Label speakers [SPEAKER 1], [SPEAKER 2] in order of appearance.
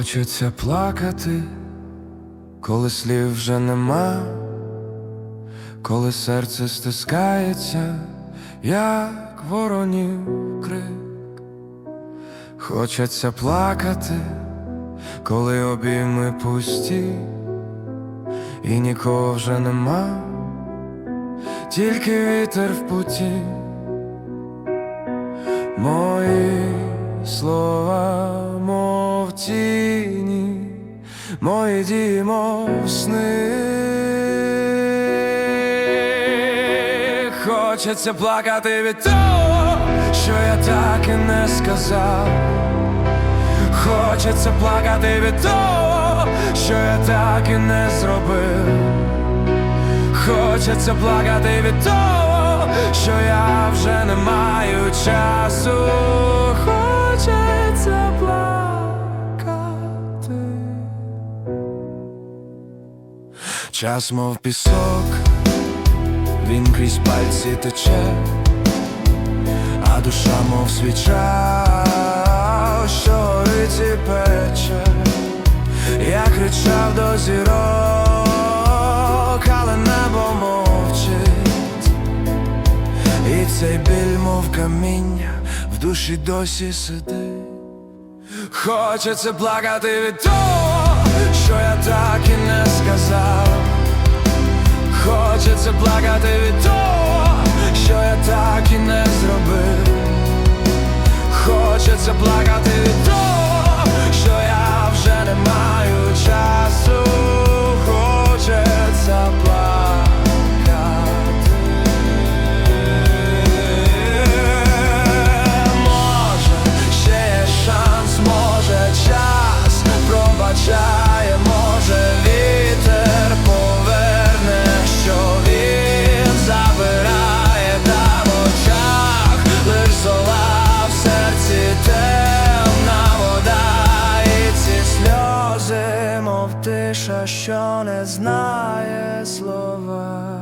[SPEAKER 1] Хочеться плакати, коли слів вже нема, коли серце стискається, як воронів крик. Хочеться плакати, коли обійми пусті, і нікого вже нема, тільки вітер в путі. Мої слова, мов тіні, мої дії, мов сни. Хочеться плакати від того, що я так і не сказав. Хочеться плакати від того, що я так і не зробив. Хочеться плакати від того, що я вже не маю часу. Час, мов пісок, він крізь пальці тече, а душа, мов свіча, що горить і пече. Я кричав до зірок, але небо мовчить, і цей біль, мов каміння, в душі досі сидить. Хочеться плакати від того, Хочеться плакати від того, тиша, що не знає слова.